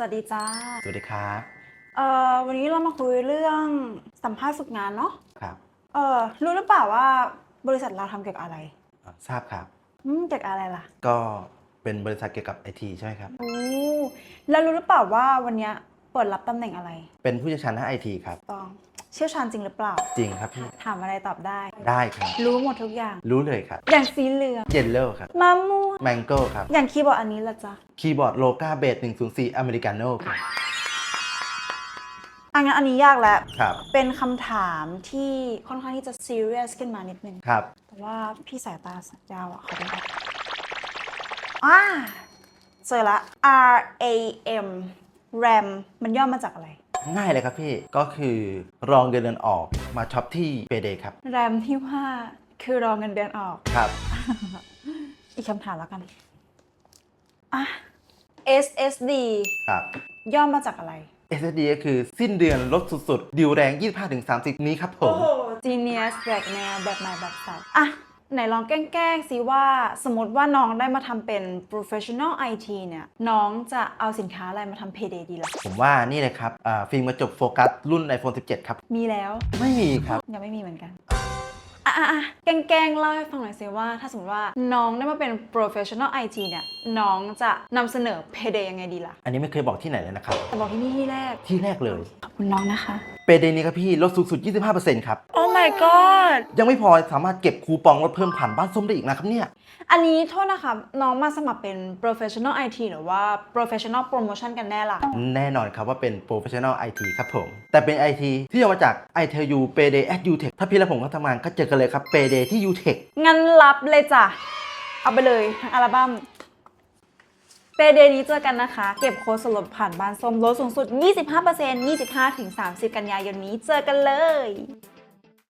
สวัสดีจ้าสวัสดีครับ เอ่อวันนี้เรามาคุยเรื่องสัมภาษณ์ฝึกงานเนาะ ครับเอ่อรู้หรือเปล่าว่าบริษัทเราทำเกี่ยวกับอะไรอ่าทราบครับ อืมเกี่ยวกับอะไรล่ะก็เป็นบริษัทเกี่ยวกับไอทีใช่ไหมครับ โอ้แล้วรู้หรือเปล่าว่าวันเนี้ยเปิดรับตำแหน่งอะไร เป็นผู้เชี่ยวชาญด้านไอทีครับ ต้อง เชี่ยวชาญจริงหรือเปล่า จริงครับพี่ ถามอะไรตอบได้ ได้ครับ รู้หมดทุกอย่าง รู้เลยครับ อย่างสีเหลืองเยลโล่ครับมะม่วงแมงโก้ครับ อย่างคีย์บอร์ดอันนี้ละจ๊ะคีย์บอร์ดโลกาเบส104อเมริกาโน่ครับอันงั้นอันนี้ยากแล้ว ครับ เป็นคำถามที่ค่อนข้างที่จะซีเรียสขึ้นมานิดนึง ครับ แต่ว่าพี่สายตาสัญญาวอะเขาได้อ่าเจอละ R A M RAM มันย่อมาจากอะไร ง่ายเลยครับพี่ก็คือรองเงินเดือนออกมาช็อปที่เปเดครับ RAM ที่ว่าคือรอเงินเดือนออก ครับ อีกคำถามแล้วกันอะ SSD ครับ ย่อมาจากอะไร SSD ก็คือสิ้นเดือนลดสุดๆดิวแรง 25-30 นี้ครับผม Genius แบกแนวแบบใหม่แบบสับอะ ไหนลองแกล้งๆสิว่าสมมติว่าน้องได้มาทำเป็น professional IT เนี่ย น้องจะเอาสินค้าอะไรมาทำ payday ดีล่ะ ผมว่านี่เลยครับอ่าฟิล์มกระจกโฟกัสรุ่น iPhone 17 ครับ มีแล้ว ไม่มีครับ ยังไม่มีเหมือนกัน อะอะอะแกล้งๆเล่าให้ฟังหน่อยสิว่า ถ้าสมมติว่าน้องได้มาเป็น professional IT เนี่ยน้องจะนำเสนอ payday ยังไงดีล่ะ อันนี้ไม่เคยบอกที่ไหนเลยนะครับ แต่บอกที่นี่ที่แรก ที่แรกเลย ขอบคุณน้องนะคะ เปเดนี้ครับพี่ลดสูงสุด 25%ครับ Oh my god ยังไม่พอสามารถเก็บคูปองลดเพิ่มผ่านบ้านส้มได้อีกนะครับเนี่ย อันนี้โทษนะคะ น้องมาสมัครเป็น professional IT หรือว่า professional promotion กันแน่ล่ะ แน่นอนครับว่าเป็น professional IT ครับผม แต่เป็น IT ที่เอามาจาก i t e l u Payday at UTech ถ้าพี่และผมก็ทำงานก็เจอกันเลยครับเปเดที่ยูเทคงั้นรับเลยจ้ะ เอาไปเลยทั้งอัลบั้มเปเดนี้เจอกันนะคะ เก็บโค้ดส่วนลดผ่านบ้านส้มลดสูงสุด 25% 25-30 กันยายนนี้เจอกันเลย